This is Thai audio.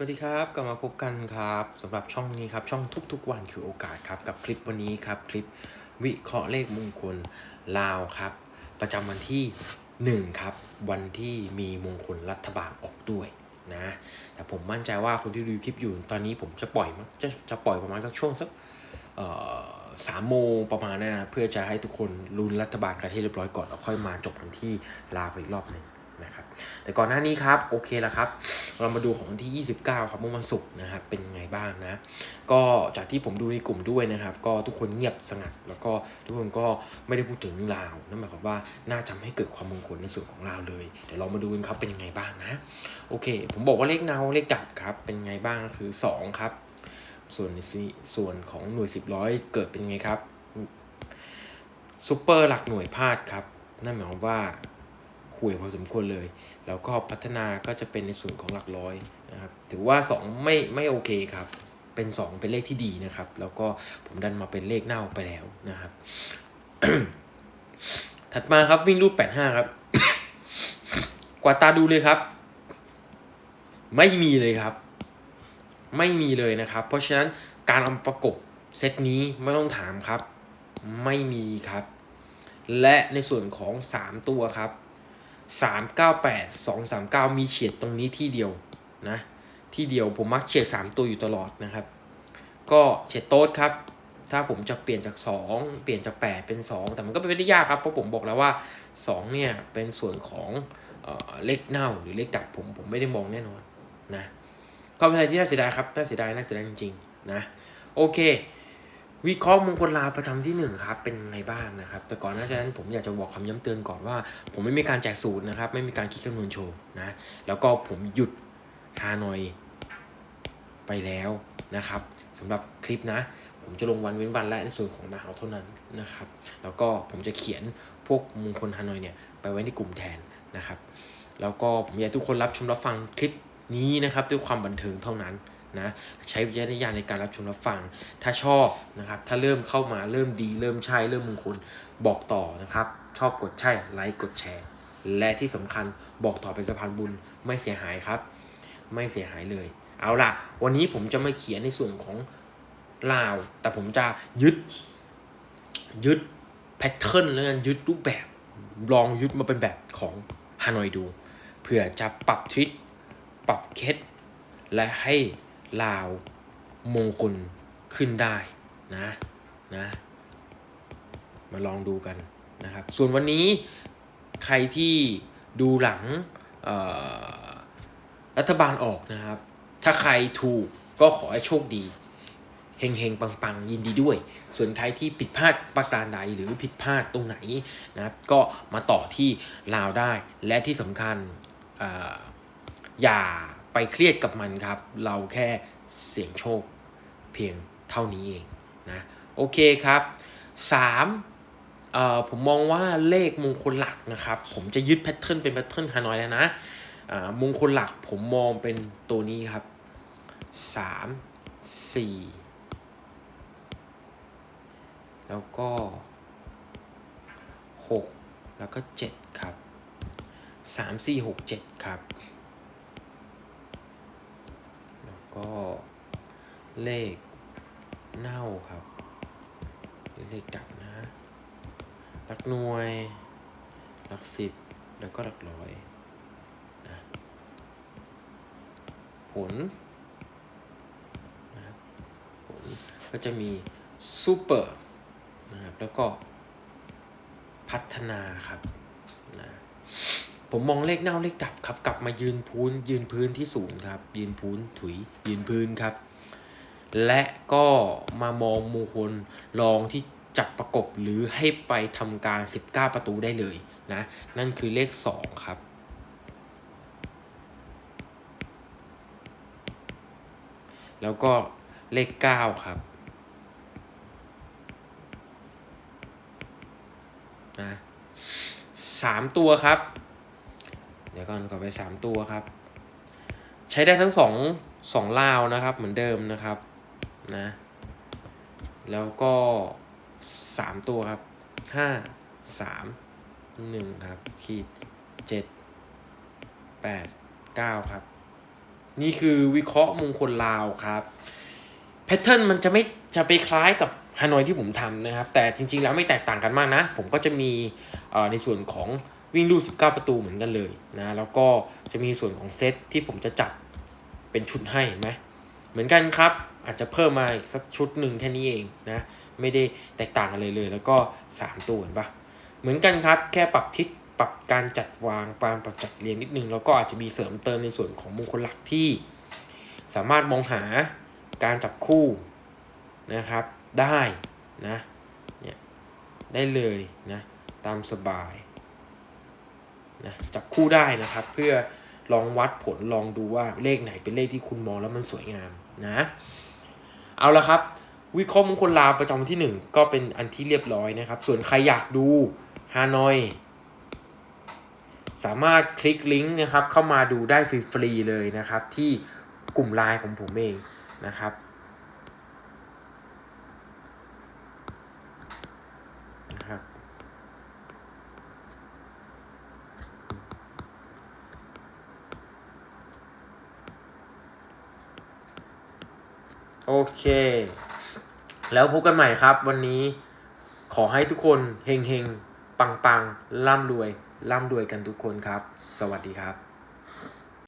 สวัสดีครับกลับมาพบกันครับสำหรับช่องนี้ครับช่องทุกๆวันคือโอกาสครับกับคลิปวันนี้ครับคลิปวิเคราะห์เลขมงคลลาวครับ ประจำวันที่ 1 ครับ วันที่มีมงคลรัฐบาลออกด้วยนะแต่ผมมั่นใจว่าคนที่ดูคลิปอยู่ตอนนี้ผมจะปล่อยมั้งจะจะปล่อยประมาณสักช่วงสักสามโมงประมาณนั้นนะเพื่อจะให้ทุกคนลุ้นรัฐบาลกันให้เรียบร้อยก่อนแล้วค่อยมาจบกันที่ลาวไปอีกรอบหนึ่ง นะครับแต่ก่อนหน้านี้ครับโอเคแล้วครับ เรามาดูของวันที่ 29 ครับเมื่อวันศุกร์นะครับเป็นไงบ้างนะ ก็จากที่ผมดูในกลุ่มด้วยนะครับ ก็ทุกคนเงียบสงัด แล้วก็ทุกคนก็ไม่ได้พูดถึงลาวนั่นหมายความว่าน่าจะไม่ให้เกิดความมงคลในส่วนของลาวเลยเดี๋ยวเรามาดูกันครับเป็นยังไงบ้างนะ โอเค ผมบอกว่าเลขเนาเลขดับครับ เป็นไงบ้างก็คือ 2 ครับ ส่วนในส่วนของหน่วย10ร้อยเกิดเป็นไงครับซูเปอร์หลักหน่วยพลาดครับนั่นหมายความว่า ห่วยพอสมควรเลย แล้วก็พัฒนาก็จะเป็นในส่วนของหลักร้อยนะครับถือว่า 2 ไม่ไม่โอเคครับ เป็น 2 เป็นเลขที่ดีนะครับ แล้วก็ผมดันมาเป็นเลขเน่าไปแล้วนะครับ ถัดมาครับวิ่งรูป 85 ครับ กว่าตาดูเลยครับ ไม่มีเลยครับ ไม่มีเลยนะครับ เพราะฉะนั้นการเอาประกบเซตนี้ไม่ต้องถามครับ ไม่มีครับ และในส่วนของ 3 ตัวครับ 398 239 มีเฉียดตรงนี้ที่เดียวนะที่เดียวผมมักเฉียด 3 ตัวอยู่ตลอดนะครับ ก็เฉียดโต๊ดครับ ถ้าผมจะเปลี่ยนจาก 2 เปลี่ยนจาก 8 เป็น 2 แต่มันก็เป็นไปได้ยากครับเพราะผมบอกแล้วว่า 2 เนี่ยเป็นส่วนของเออเลขเน่าหรือเลขดับผมผมไม่ได้มองแน่นอนนะก็เป็นอะไรที่น่าเสียดายครับน่าเสียดายน่าเสียดายจริงๆนะโอเค วิเคราะห์มงคลลาประจำที่หนึ่งครับ เป็นไงบ้างนะครับ แต่ก่อนหน้านั้นผมอยากจะบอกคำย้ำเตือนก่อนว่า ผมไม่มีการแจกสูตรนะครับ ไม่มีการคิดคำนวณโชว์นะ แล้วก็ผมหยุดฮานอยไปแล้วนะครับสำหรับคลิปนะ ผมจะลงวันเว้นวันและในส่วนของนาหาวเท่านั้นนะครับ แล้วก็ผมจะเขียนพวกมงคลฮานอยเนี่ยไปไว้ในกลุ่มแทนนะครับ แล้วก็ผมอยากให้ทุกคนรับชมรับฟังคลิปนี้นะครับ ด้วยความบันเทิงเท่านั้น นะใช้วิจารณญาณในการรับชมรับฟัง ถ้าชอบนะครับถ้าเริ่มเข้ามาเริ่มดีเริ่มใช่เริ่มมงคลบอกต่อนะครับ ชอบกดใช่ไลค์กดแชร์ และที่สำคัญบอกต่อเป็นสะพานบุญไม่เสียหายครับ ไม่เสียหายเลย เอาล่ะ วันนี้ผมจะไม่เขียนในส่วนของลาว แต่ผมจะยึดยึดแพทเทิร์นแล้วกันยึดรูปแบบลองยึดมาเป็นแบบของฮานอยดู เพื่อจะปรับทริคปรับเคสและให้ ลาวมงคลขึ้นได้นะนะ มาลองดูกันนะครับ ส่วนวันนี้ใครที่ดูหลังรัฐบาลออกนะครับ ถ้าใครถูกก็ขอให้โชคดีเฮงเฮงปังปังยินดีด้วย ส่วนใครที่ผิดพลาดประการใดหรือผิดพลาดตรงไหนนะครับ ก็มาต่อที่ลาวได้และที่สำคัญออย่า ไปเครียดกับมันครับ เราแค่เสี่ยงโชคเพียงเท่านี้เองนะโอเคครับ3เอ่อผมมองว่าเลขมงคลหลักนะครับ ผมจะยึดแพทเทิร์นเป็นแพทเทิร์นฮานอยแล้วนะมงคลหลักผมมองเป็นตัวนี้ครับ 3 4 แล้วก็ 6 แล้วก็ 7 ครับ 3 4 6 7 ครับ แล้ว ก็เลขเน่าครับ หรือเลขดับนะหลักหน่วยหลักสิบ แล้วก็หลักร้อยนะผลนะครับผลก็จะมีซูเปอร์นะครับแล้วก็พัฒนาครับ ผมมองเลขเน่าเลขดับครับ กลับมายืนพื้น ยืนพื้นที่สูงครับ ยืนพื้นถุย ยืนพื้นครับ และก็มามองมงคลลองที่จับประกบหรือให้ไปทำการ 19 ประตูได้เลยนะ นั่นคือเลข 2 ครับแล้วก็เลข 9 ครับนะสามตัวครับ ดี๋ยวก่อนก่อนไปสามตัวครับ ใช้ได้ทั้งสองสองลาวนะครับ เหมือนเดิมนะครับนะ แล้วก็สามตัวครับห้าสามหนึ่งครับขีดเจ็ดแปดเก้าครับ นี่คือวิเคราะห์มงคลลาวครับแพทเทิร์นมันจะไม่จะไปคล้ายกับฮานอยที่ผมทำนะครับ แต่จริงๆแล้วไม่แตกต่างกันมากนะ ผมก็จะมีในส่วนของ วิ่งลู่19 ประตูเหมือนกันเลยนะแล้วก็จะมีส่วนของเซตที่ผมจะจับเป็นชุดให้เห็นไหมเหมือนกันครับ อาจจะเพิ่มมาอีกสักชุดหนึ่งแค่นี้เองนะไม่ได้แตกต่างกันเลยเลย แล้วก็ 3 ตัวเห็นปะเหมือนกันครับ แค่ปรับทิศปรับการจัดวางปรับปรับจัดเรียงนิดนึงแล้วก็อาจจะมีเสริมเติมในส่วนของมงคลหลักที่ สามารถมองหาการจับคู่นะครับได้นะเนี่ยได้เลยนะตามสบาย นะจับคู่ได้นะครับ เพื่อลองวัดผลลองดูว่าเลขไหนเป็นเลขที่คุณมองแล้วมันสวยงามนะ เอาละครับ วิเคราะห์มงคลลาประจำวันที่ 1 ก็เป็นอันที่เรียบร้อยนะครับ ส่วนใครอยากดูฮานอย สามารถคลิกลิงก์นะครับเข้ามาดูได้ฟรีๆเลยนะครับ ที่กลุ่มไลน์ของผมเองนะครับ โอเค แล้วพบกันใหม่ครับ วันนี้ขอให้ทุกคนเฮงเฮงปังปังร่ำรวย ร่ำรวยกันทุกคนครับ สวัสดีครับ